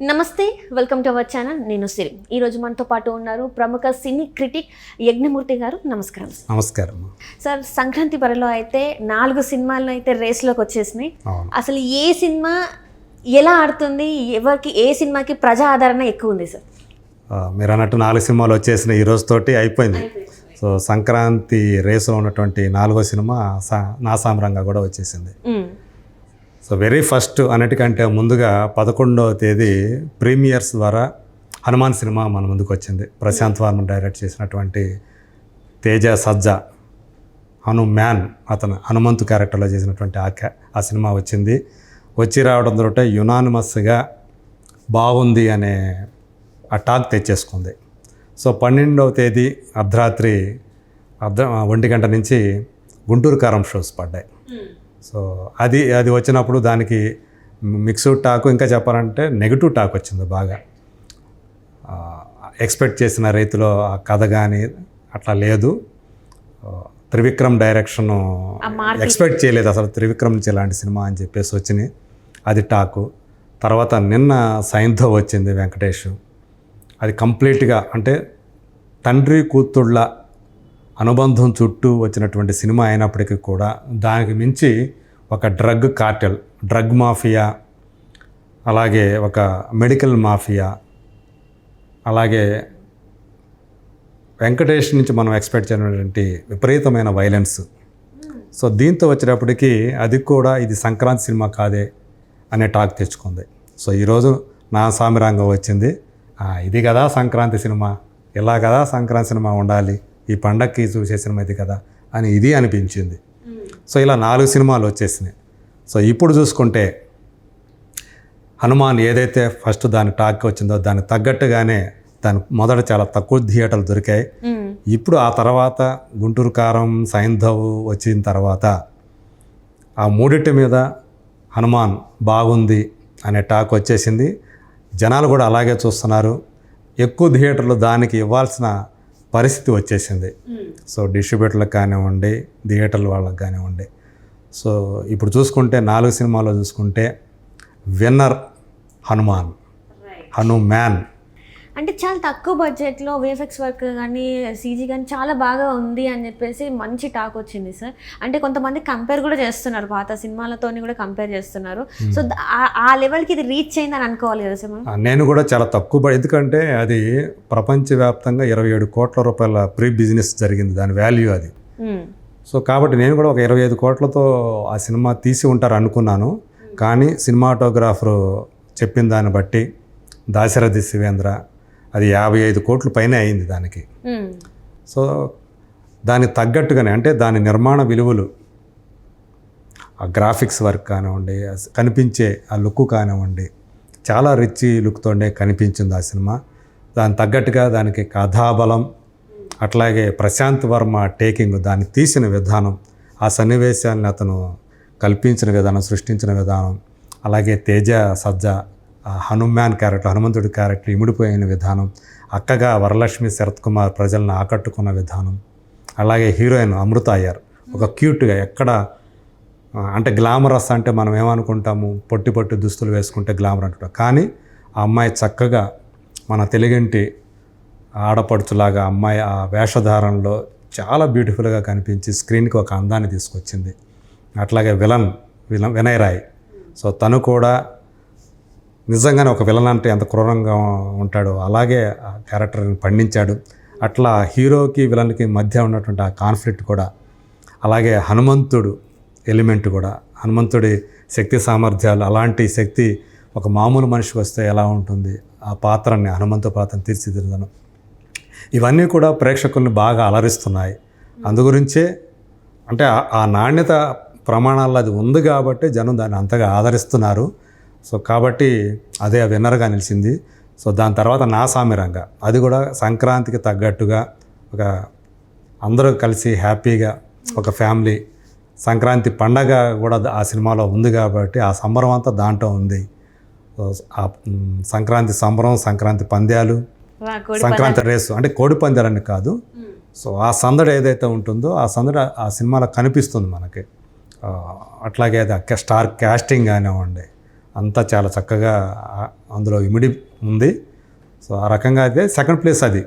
నమస్తే welcome to our channel. నేను సిరి. ఈరోజు మనతో పాటు ఉన్నారు ప్రముఖ సినీ క్రిటిక్ యజ్ఞమూర్తి గారు. నమస్కారం నమస్కారం. సార్ సంక్రాంతి బరిలో అయితే నాలుగు సినిమాలు అయితే రేస్లోకి వచ్చేసినాయి. అసలు ఏ సినిమా ఎలా ఆడుతుంది? ఎవరికి ఏ సినిమాకి ప్రజా ఆదరణ ఎక్కువ ఉంది సార్? మీరు అన్నట్టు నాలుగు సినిమాలు వచ్చేసిన ఈ రోజుతోటి అయిపోయింది. సో సంక్రాంతి రేసులో ఉన్నటువంటి నాలుగో సినిమా సా నా సామ్రంగా కూడా వచ్చేసింది. సో వెరీ ఫస్ట్ అన్నిటికంటే ముందుగా పదకొండవ తేదీ ప్రీమియర్స్ ద్వారా హనుమాన్ సినిమా మన ముందుకు వచ్చింది. ప్రశాంత్ వర్మ డైరెక్ట్ చేసినటువంటి తేజ సజ్జా హను మ్యాన్ అతను హనుమంతు క్యారెక్టర్లో చేసినటువంటి ఆ ఆ సినిమా వచ్చింది. వచ్చి రావడం తోట యునానిమస్గా బాగుంది అనే ఆ టాక్ తెచ్చేసుకుంది. సో పన్నెండవ తేదీ అర్ధరాత్రి అర్ధ ఒంటి గంట నుంచి గుంటూరు కారం షోస్ పడ్డాయి. సో అది అది వచ్చినప్పుడు దానికి మిక్స్డ్ టాక్ ఇంకా చెప్పాలంటే నెగిటివ్ టాక్ వచ్చింది బాగా. ఎక్స్పెక్ట్ చేసిన రీతిలో ఆ కథ కానీ అట్లా లేదు. త్రివిక్రమ్ డైరెక్షన్ ఎక్స్పెక్ట్ చేయలేదు అసలు త్రివిక్రమ్ నుంచి ఇలాంటి సినిమా అని చెప్పేసి వచ్చినాయి అది టాకు. తర్వాత నిన్న సైన్తో వచ్చింది వెంకటేష్. అది కంప్లీట్గా అంటే తండ్రి కూతుళ్ళ అనుబంధం చుట్టూ వచ్చినటువంటి సినిమా అయినప్పటికీ కూడా దానికి మించి ఒక డ్రగ్ కార్టెల్ డ్రగ్ మాఫియా అలాగే ఒక మెడికల్ మాఫియా అలాగే వెంకటేష్ నుంచి మనం ఎక్స్పెక్ట్ చేయనటువంటి విపరీతమైన వైలెన్స్. సో దీంతో వచ్చేటప్పటికి అది కూడా ఇది సంక్రాంతి సినిమా కాదే అనే టాక్ తెచ్చుకుంది. సో ఈరోజు నా సామిరంగం వచ్చింది. ఇది కదా సంక్రాంతి సినిమా. ఇలా కదా సంక్రాంతి సినిమా ఉండాలి. ఈ పండక్కి చూసే సినిమా ఇది కదా అని ఇది అనిపించింది. సో ఇలా నాలుగు సినిమాలు వచ్చేసినాయి. సో ఇప్పుడు చూసుకుంటే హనుమాన్ ఏదైతే ఫస్ట్ దాని టాక్ వచ్చిందో దానికి తగ్గట్టుగానే దాని మొదట చాలా తక్కువ థియేటర్లు దొరికాయి. ఇప్పుడు ఆ తర్వాత గుంటూరు కారం సైంధవ్ వచ్చిన తర్వాత ఆ మూడిటి మీద హనుమాన్ బాగుంది అనే టాక్ వచ్చేసింది. జనాలు కూడా అలాగే చూస్తున్నారు. ఎక్కువ థియేటర్లు దానికి ఇవ్వాల్సిన పరిస్థితి వచ్చేసింది. సో డిస్ట్రిబ్యూటర్లకు కానివ్వండి థియేటర్ల వాళ్ళకి కానివ్వండి. సో ఇప్పుడు చూసుకుంటే నాలుగు సినిమాలో చూసుకుంటే విన్నర్ హనుమాన్ హను మ్యాన్ అంటే చాలా తక్కువ బడ్జెట్లో వేఫెక్స్ వర్క్ కానీ సీజీ కానీ చాలా బాగా ఉంది అని చెప్పేసి మంచి టాక్ వచ్చింది సార్. అంటే కొంతమంది కంపేర్ కూడా చేస్తున్నారు పాత సినిమాలతోని కూడా కంపేర్ చేస్తున్నారు. సో ద- ఆ- లెవెల్కి ఇది రీచ్ అయిందని అనుకోవాలి కదా సార్ నేను కూడా చాలా తక్కువ ఎందుకంటే అది ప్రపంచవ్యాప్తంగా ఇరవై ఏడు కోట్ల రూపాయల ప్రీ బిజినెస్ జరిగింది దాని వాల్యూ అది. మ్మ్. సో కాబట్టి నేను కూడా ఒక ఇరవై ఐదు కోట్లతో ఆ సినిమా తీసి ఉంటారు అనుకున్నాను. కానీ సినిమాటోగ్రాఫరు చెప్పిన దాన్ని బట్టి దాశరథి శివేంద్ర అది యాభై ఐదు కోట్ల పైనే అయింది దానికి. సో దానికి తగ్గట్టుగానే అంటే దాని నిర్మాణ విలువలు ఆ గ్రాఫిక్స్ వర్క్ కానివ్వండి కనిపించే ఆ లుక్ కానివ్వండి చాలా రిచ్ లుక్తోనే కనిపించింది ఆ సినిమా దానికి తగ్గట్టుగా దానికి కథాబలం అట్లాగే ప్రశాంత్ వర్మ టేకింగ్ దాన్ని తీసిన విధానం ఆ సన్నివేశాన్ని అతను కల్పించిన విధానం సృష్టించిన విధానం అలాగే తేజ సజ్జ హనుమాన్ క్యారెక్టర్ హనుమంతుడి క్యారెక్టర్ ఇమిడిపోయిన విధానం అక్కగా వరలక్ష్మి శరత్ కుమార్ ప్రజలను ఆకట్టుకున్న విధానం అలాగే హీరోయిన్ అమృత అయ్యార్. ఒక క్యూట్గా ఎక్కడ అంటే గ్లామరస్ అంటే మనం ఏమనుకుంటాము? పొట్టి పొట్టి దుస్తులు వేసుకుంటే గ్లామర్ అంటుంటాం కానీ ఆ అమ్మాయి చక్కగా మన తెలుగింటి ఆడపడుచులాగా అమ్మాయి ఆ వేషధారణలో చాలా బ్యూటిఫుల్గా కనిపించి స్క్రీన్కి ఒక అందాన్ని తీసుకొచ్చింది. అట్లాగే villain villain Vinay Rai. So తను కూడా నిజంగానే ఒక విలన్ అంటే ఎంత క్రూరంగా ఉంటాడో అలాగే ఆ క్యారెక్టర్ని పండించాడు. అట్లా హీరోకి విలన్కి మధ్య ఉన్నటువంటి ఆ కాన్ఫ్లిక్ట్ కూడా అలాగే హనుమంతుడు ఎలిమెంట్ కూడా హనుమంతుడి శక్తి సామర్థ్యాలు అలాంటి శక్తి ఒక మామూలు మనిషికి వస్తే ఎలా ఉంటుంది? ఆ పాత్రని హనుమంతు పాత్రను తీర్చిదిద్దను ఇవన్నీ కూడా ప్రేక్షకుల్ని బాగా అలరిస్తున్నాయి. అందుగురించే అంటే ఆ- ఆ నాణ్యత ప్రమాణాల్లో అది ఉంది కాబట్టి జనం దాన్ని అంతగా ఆదరిస్తున్నారు. సో కాబట్టి అదే విన్నర్గా నిలిచింది. సో దాని తర్వాత నా సామిరంగా అది కూడా సంక్రాంతికి తగ్గట్టుగా ఒక అందరూ కలిసి హ్యాపీగా ఒక ఫ్యామిలీ సంక్రాంతి పండగ కూడా ఆ సినిమాలో ఉంది కాబట్టి ఆ సంబరం అంతా దాంట్లో ఉంది. సో ఆ సంక్రాంతి సంబరం సంక్రాంతి పంద్యాలు సంక్రాంతి రేసు అంటే కోడి పందాలని కాదు. సో ఆ సందడి ఏదైతే ఉంటుందో ఆ సందడి ఆ సినిమాలో కనిపిస్తుంది మనకి. అట్లాగే అది స్టార్ క్యాస్టింగ్ కానివ్వండి అంతా చాలా చక్కగా అందులో ఇమిడి ఉంది. సో ఆ రకంగా అయితే సెకండ్ ప్లేస్ అది.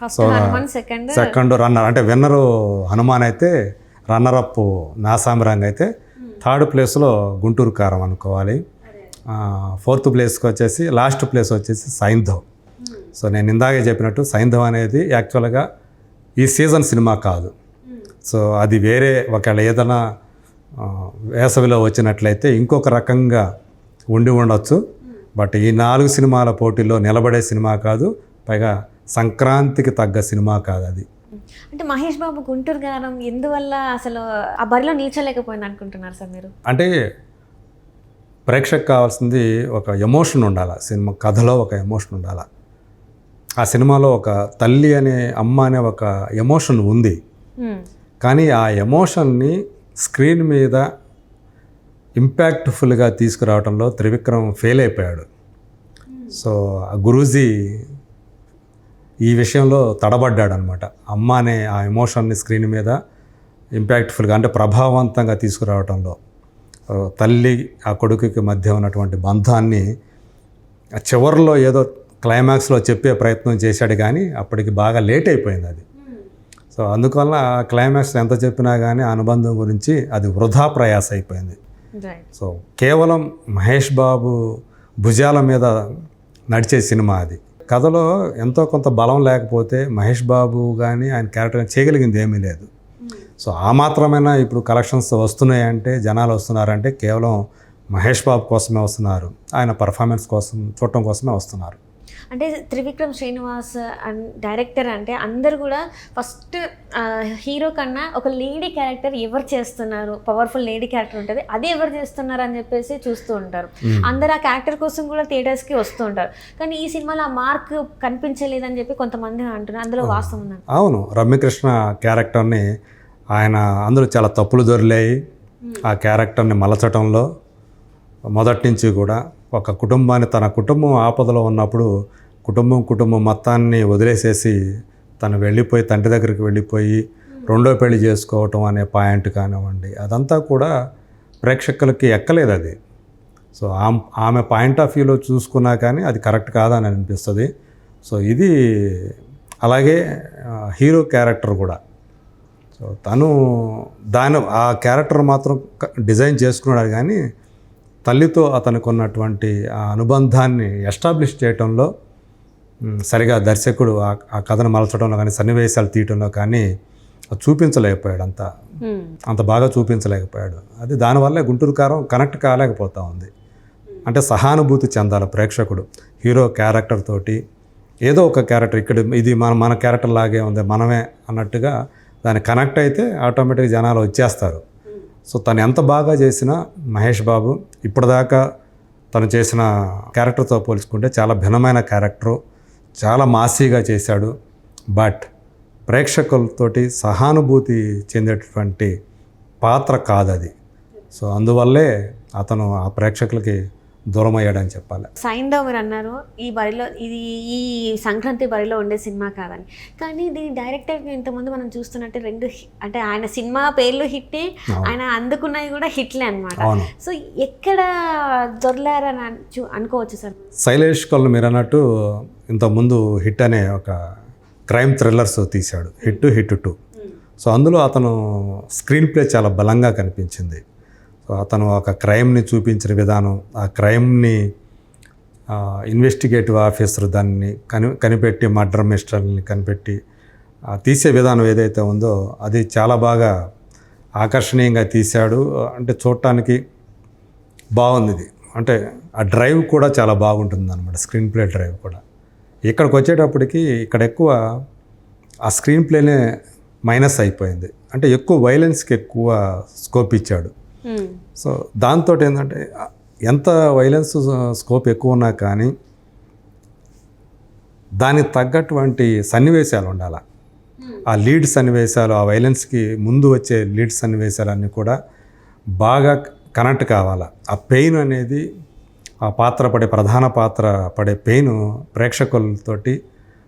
హనుమాన్ సెకండ్ సెకండ్ రన్నర్ అంటే విన్నరు హనుమాన్ అయితే రన్నర్ అప్ నాసామిరంగ్ అయితే థర్డ్ ప్లేస్లో గుంటూరు కారం అనుకోవాలి. ఫోర్త్ ప్లేస్కి వచ్చేసి లాస్ట్ ప్లేస్ వచ్చేసి సైంధవ్. సో నేను ఇందాకే చెప్పినట్టు సైంధవ్ అనేది యాక్చువల్గా ఈ సీజన్ సినిమా కాదు. సో అది వేరే ఒకవేళ ఏదైనా వేసవిలో వచ్చినట్లయితే ఇంకొక రకంగా ఉండి ఉండొచ్చు. బట్ ఈ నాలుగు సినిమాల పోటీలో నిలబడే సినిమా కాదు పైగా సంక్రాంతికి తగ్గ సినిమా కాదు అది. అంటే మహేష్ బాబు గుంటూరు గారం ఎందువల్ల అసలు ఆ బరిలో నిల్చోలేకపోయింది అనుకుంటున్నారు సార్ మీరు? అంటే ప్రేక్షకు కావాల్సింది ఒక ఎమోషన్ ఉండాలి సినిమా కథలో ఒక ఎమోషన్ ఉండాలి. ఆ సినిమాలో ఒక తల్లి అనే అమ్మ అనే ఒక ఎమోషన్ ఉంది. కానీ ఆ ఎమోషన్ని స్క్రీన్ మీద ఇంపాక్ట్ఫుల్గా తీసుకురావడంలో త్రివిక్రమ్ ఫెయిల్ అయిపోయాడు. సో ఆ గురూజీ ఈ విషయంలో తడబడ్డాడు అనమాట అమ్మ అనే ఆ ఎమోషన్ని స్క్రీన్ మీద ఇంపాక్ట్ఫుల్గా అంటే ప్రభావవంతంగా తీసుకురావడంలో తల్లి ఆ కొడుకుకి మధ్య ఉన్నటువంటి బంధాన్ని ఆ చివరిలో ఏదో క్లైమాక్స్లో చెప్పే ప్రయత్నం చేశాడు కానీ అప్పటికి బాగా లేట్ అయిపోయింది అది. సో అందువల్ల ఆ క్లైమాక్స్ ఎంత చెప్పినా కానీ ఆ అనుబంధం గురించి అది వృధా ప్రయాస అయిపోయింది. సో కేవలం మహేష్ బాబు భుజాల మీద నడిచే సినిమా అది. కథలో ఎంతో కొంత బలం లేకపోతే మహేష్ బాబు కానీ ఆయన క్యారెక్టర్ చేయగలిగింది ఏమీ లేదు. సో ఆ మాత్రమైనా ఇప్పుడు కలెక్షన్స్ వస్తున్నాయంటే జనాలు వస్తున్నారంటే కేవలం మహేష్ బాబు కోసమే వస్తున్నారు. ఆయన పర్ఫార్మెన్స్ కోసం చూడటం కోసమే వస్తున్నారు. అంటే త్రివిక్రమ్ శ్రీనివాస్ అండ్ డైరెక్టర్ అంటే అందరు కూడా ఫస్ట్ హీరో కన్నా ఒక లేడీ క్యారెక్టర్ ఎవరు చేస్తున్నారు? పవర్ఫుల్ లేడీ క్యారెక్టర్ ఉంటుంది. అది ఎవరు చేస్తున్నారు అని చెప్పేసి చూస్తూ ఉంటారు. అందరు ఆ క్యారెక్టర్ కోసం కూడా థియేటర్స్కి వస్తూ ఉంటారు. కానీ ఈ సినిమాలో ఆ మార్క్ కనిపించలేదని చెప్పి కొంతమంది అంటున్నారు. అందులో వాస్తవం ఉందండి అవును. రమ్యకృష్ణ క్యారెక్టర్ని ఆయన అందులో చాలా తప్పులు దొరిలాయి. ఆ క్యారెక్టర్ని మలచటంలో మొదటి నుంచి కూడా ఒక కుటుంబాన్ని తన కుటుంబం ఆపదలో ఉన్నప్పుడు కుటుంబం కుటుంబం మొత్తాన్ని వదిలేసేసి తను వెళ్ళిపోయి తండ్రి దగ్గరికి వెళ్ళిపోయి రెండో పెళ్ళి చేసుకోవటం అనే పాయింట్ కానివ్వండి అదంతా కూడా ప్రేక్షకులకి ఎక్కలేదు అది. సో ఆమె పాయింట్ ఆఫ్ వ్యూలో చూసుకున్నా కానీ అది కరెక్ట్ కాదని అనిపిస్తుంది. సో ఇది అలాగే హీరో క్యారెక్టర్ కూడా. సో తను దాని ఆ క్యారెక్టర్ మాత్రం డిజైన్ చేసుకున్నాడు కానీ తల్లితో అతనికి ఉన్నటువంటి ఆ అనుబంధాన్ని ఎస్టాబ్లిష్ చేయటంలో సరిగా దర్శకుడు ఆ- ఆ కథను మలచడంలో కానీ సన్నివేశాలు తీయటంలో కానీ చూపించలేకపోయాడు అంత అంత బాగా చూపించలేకపోయాడు. అది దానివల్లే గుంటూరు కారం కనెక్ట్ కాలేకపోతా ఉంది. అంటే సహానుభూతి చెందాలి ప్రేక్షకుడు హీరో క్యారెక్టర్ తోటి. ఏదో ఒక క్యారెక్టర్ ఇక్కడ ఇది మన మన క్యారెక్టర్ లాగే ఉంది మనమే అన్నట్టుగా దాన్ని కనెక్ట్ అయితే ఆటోమేటిక్గా జనాలు వచ్చేస్తారు. సో తను ఎంత బాగా చేసినా మహేష్ బాబు ఇప్పటిదాకా తను చేసిన క్యారెక్టర్తో పోల్చుకుంటే చాలా భిన్నమైన క్యారెక్టరు చాలా మాసీగా చేశాడు. బట్ ప్రేక్షకులతోటి సహానుభూతి చెందేటటువంటి పాత్ర కాదది. సో అందువల్లే అతను ఆ ప్రేక్షకులకి దూరం అయ్యాడని చెప్పాలి సైంధవ్ మీరు అన్నారు ఈ బరిలో ఇది ఈ సంక్రాంతి బరిలో ఉండే సినిమా కాదని. కానీ దీని డైరెక్టర్ ఇంతకుముందు మనం చూస్తున్నట్టు రెండు అంటే ఆయన సినిమా పేర్లు హిట్టే ఆయన అందుకున్నవి కూడా హిట్లే అన్నమాట. అవును. సో ఎక్కడ దొరలారని అనుకోవచ్చు సార్. శైలేష్ కొల్ మీరు అన్నట్టు ఇంతకుముందు హిట్ అనే ఒక క్రైమ్ థ్రిల్లర్స్ తీశాడు. Hit hit two. సో అందులో అతను స్క్రీన్ ప్లే చాలా బలంగా కనిపించింది. అతను ఒక క్రైమ్ని చూపించిన విధానం ఆ క్రైమ్ని ఇన్వెస్టిగేటివ్ ఆఫీసర్ దాన్ని కని కనిపెట్టి మర్డర్ మిస్టర్ని కనిపెట్టి తీసే విధానం ఏదైతే ఉందో అది చాలా బాగా ఆకర్షణీయంగా తీశాడు. అంటే చూడటానికి బాగుంది ఇది. అంటే ఆ డ్రైవ్ కూడా చాలా బాగుంటుంది అనమాట స్క్రీన్ ప్లే డ్రైవ్ కూడా. ఇక్కడికి వచ్చేటప్పటికి ఇక్కడ ఎక్కువ ఆ స్క్రీన్ ప్లేనే మైనస్ అయిపోయింది. అంటే ఎక్కువ వైలెన్స్కి ఎక్కువ స్కోప్ ఇచ్చాడు. సో దాంతో ఏంటంటే ఎంత వైలెన్స్ స్కోప్ ఎక్కువ ఉన్నా కానీ దానికి తగ్గటువంటి సన్నివేశాలు ఉండాలి. ఆ లీడ్ సన్నివేశాలు ఆ వైలెన్స్కి ముందు వచ్చే లీడ్ సన్నివేశాలన్నీ కూడా బాగా కనెక్ట్ కావాలి. ఆ పెయిన్ అనేది ఆ పాత్ర పడే ప్రధాన పాత్ర పడే పెయిన్ ప్రేక్షకులతోటి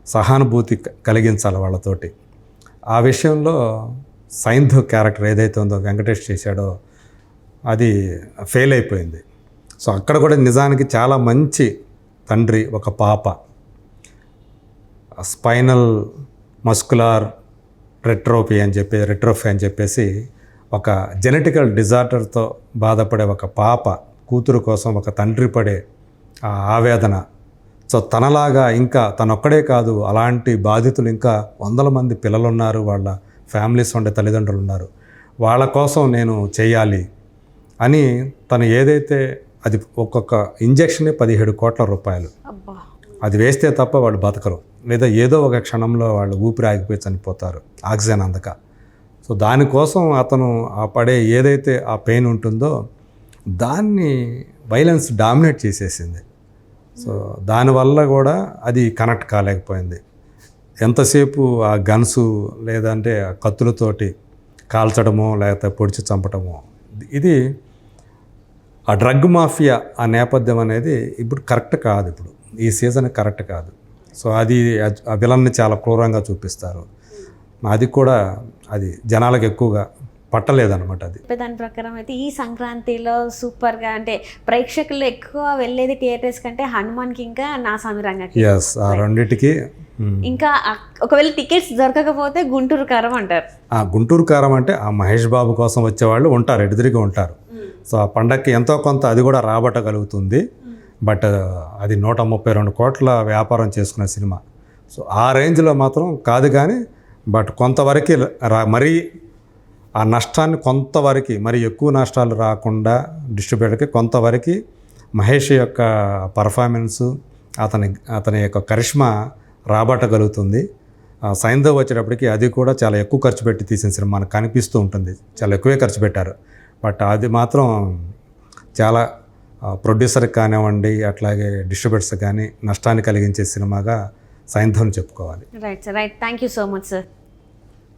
సహానుభూతి కలిగించాలి వాళ్ళతోటి. ఆ విషయంలో సైంధు క్యారెక్టర్ ఏదైతే ఉందో వెంకటేష్ చేశాడో అది ఫెయిల్ అయిపోయింది. సో అక్కడ కూడా నిజానికి చాలా మంచి తండ్రి ఒక పాప. స్పైనల్ మస్కులార్ రెట్రోపీ అని చెప్పి రెట్రోఫీ అని చెప్పేసి ఒక జెనెటికల్ డిజార్డర్తో బాధపడే ఒక పాప కూతురు కోసం ఒక తండ్రి పడే ఆ ఆవేదన. సో తనలాగా ఇంకా తనొక్కడే కాదు అలాంటి బాధితులు ఇంకా వందల మంది పిల్లలు ఉన్నారు వాళ్ళ ఫ్యామిలీస్ ఉండే తల్లిదండ్రులు ఉన్నారు వాళ్ళ కోసం నేను చేయాలి అని తను ఏదైతే అది ఒక్కొక్క ఇంజెక్షనే పదిహేడు కోట్ల రూపాయలు. అది వేస్తే తప్ప వాళ్ళు బతకరు. లేదా ఏదో ఒక క్షణంలో వాళ్ళు ఊపిరి ఆగిపోయి చనిపోతారు ఆక్సిజన్ అందక. సో దానికోసం అతను ఆ పడే ఏదైతే ఆ పెయిన్ ఉంటుందో దాన్ని వైలెన్స్ డామినేట్ చేసేసింది. సో దానివల్ల కూడా అది కనెక్ట్ కాలేకపోయింది. ఎంతసేపు ఆ గన్సు లేదంటే ఆ కత్తులతోటి కాల్చడమో లేకపోతే పొడిచి చంపటమో ఇది ఆ డ్రగ్ మాఫియా ఆ నేపథ్యం అనేది ఇప్పుడు కరెక్ట్ కాదు ఇప్పుడు. ఈ సీజన్ కరెక్ట్ కాదు. సో అది ఆ విలన్ని చాలా క్రూరంగా చూపిస్తారు. అది కూడా అది జనాలకు ఎక్కువగా పట్టలేదన్నమాట అది. దాని ప్రకారం అయితే ఈ సంక్రాంతిలో సూపర్గా అంటే ప్రేక్షకులు ఎక్కువ వెళ్ళేది థియేటర్స్ కంటే హనుమాన్కి ఇంకా నా సమీరంగకి ఎస్ ఆ రెండిటికి ఇంకా ఒకవేళ టికెట్స్ దొరకకపోతే గుంటూరు కారం అంటారు. ఆ గుంటూరు కారం అంటే ఆ మహేష్ బాబు కోసం వచ్చేవాళ్ళు ఉంటారు ఎదురుగా ఉంటారు. సో ఆ పండక్కి ఎంతో కొంత అది కూడా రాబట్టగలుగుతుంది. బట్ అది నూట ముప్పై రెండు కోట్ల వ్యాపారం చేసుకున్న సినిమా. సో ఆ రేంజ్లో మాత్రం కాదు కానీ బట్ కొంతవరకు రా మరీ ఆ నష్టాన్ని కొంతవరకు మరి ఎక్కువ నష్టాలు రాకుండా డిస్ట్రిబ్యూటర్కి కొంతవరకు మహేష్ యొక్క పర్ఫార్మెన్సు అతని అతని యొక్క కరిష్మా రాబట్టగలుగుతుంది. సైంధవ్ వచ్చేటప్పటికి అది కూడా చాలా ఎక్కువ ఖర్చు పెట్టి తీసిన సినిమా మనకు కనిపిస్తూ ఉంటుంది. చాలా ఎక్కువే ఖర్చు పెట్టారు. బట్ అది మాత్రం చాలా ప్రొడ్యూసర్కి కానివ్వండి అట్లాగే డిస్ట్రిబ్యూటర్స్ కానీ నష్టాన్ని కలిగించే సినిమాగా సాయంత్రం చెప్పుకోవాలి. Right sir right thank you so much sir